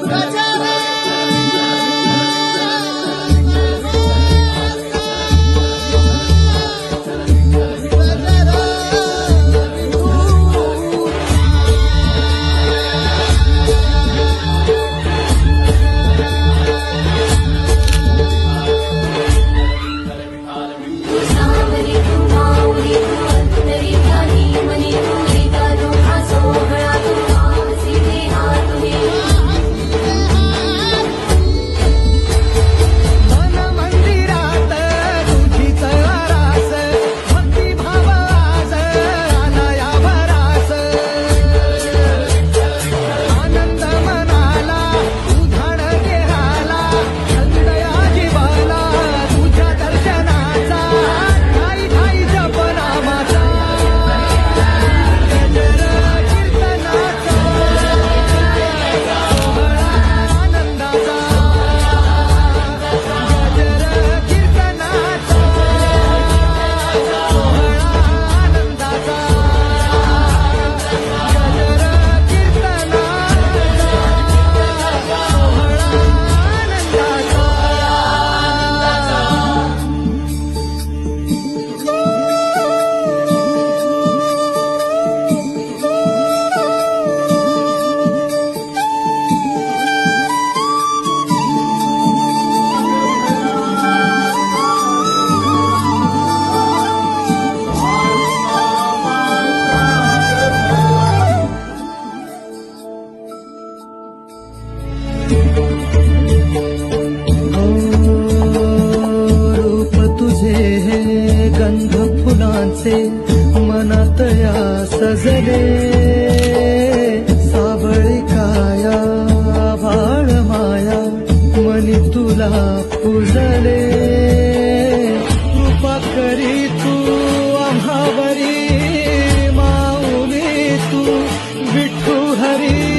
Right. रूप तुझे हे गंध फुलांचे मनात या सजले. साबळी काया भाळ माया मनी तुला पुजले कृपा करी तू आम्हावरी माऊली तू विठू हरी.